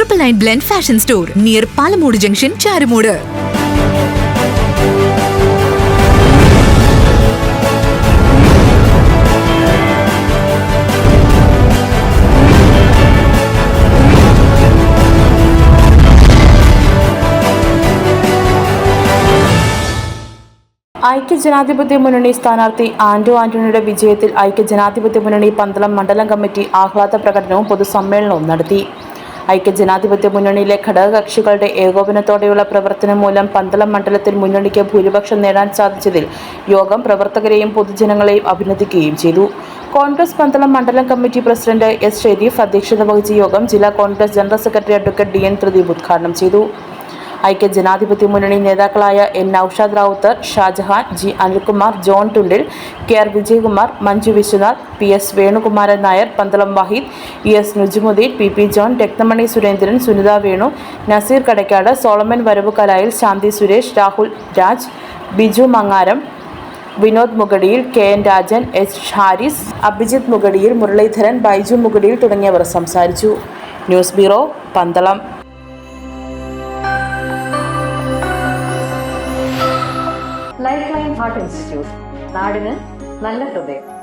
Triple nine blend fashion store near Palamood junction Charumood ഐക്യജനാധിപത്യ മുന്നണി സ്ഥാനാർത്ഥി ആന്റോ ആന്റണിയുടെ വിജയത്തിൽ ഐക്യജനാധിപത്യ മുന്നണി പന്തളം മണ്ഡലം കമ്മിറ്റി ആഹ്ലാദ പ്രകടനവും പൊതുസമ്മേളനവും നടത്തി. ഐക്യജനാധിപത്യ മുന്നണിയിലെ ഘടകകക്ഷികളുടെ ഏകോപനത്തോടെയുള്ള പ്രവർത്തനം മൂലം പന്തളം മണ്ഡലത്തിൽ മുന്നണിക്ക് ഭൂരിപക്ഷം നേടാൻ സാധിച്ചതിൽ യോഗം പ്രവർത്തകരെയും പൊതുജനങ്ങളെയും അഭിനന്ദിക്കുകയും ചെയ്തു. കോൺഗ്രസ് പന്തളം മണ്ഡലം കമ്മിറ്റി പ്രസിഡന്റ് എസ് ഷെരീഫ് അധ്യക്ഷത വഹിച്ച യോഗം ജില്ലാ Congress general secretary advocate D N Pradeep ഉദ്ഘാടനം ചെയ്തു. ഐക്യ ജനാധിപത്യ മുന്നണി നേതാക്കളായ N Noushad Ravuthar Shajahan G Anilkumar John Thundil K R Vijayakumar Manju Viswanath P S Venukumaran Nair Pandalam Vahid E S Nujumudheen P P John Rakthamani Surendran Sunitha Venu Naseer Kadakkad Solomon Varavukalayil Shanthi Suresh Rahul Raj Biju Mangaram Vinod Mugadiyil K N Rajan S Haris Abhijith Mugadiyil Muraleedharan Baiju Mugadiyil തുടങ്ങിയവർ സംസാരിച്ചു. News bureau Pandalam. Heart institute. നാടിന് നല്ല ഹൃദയം.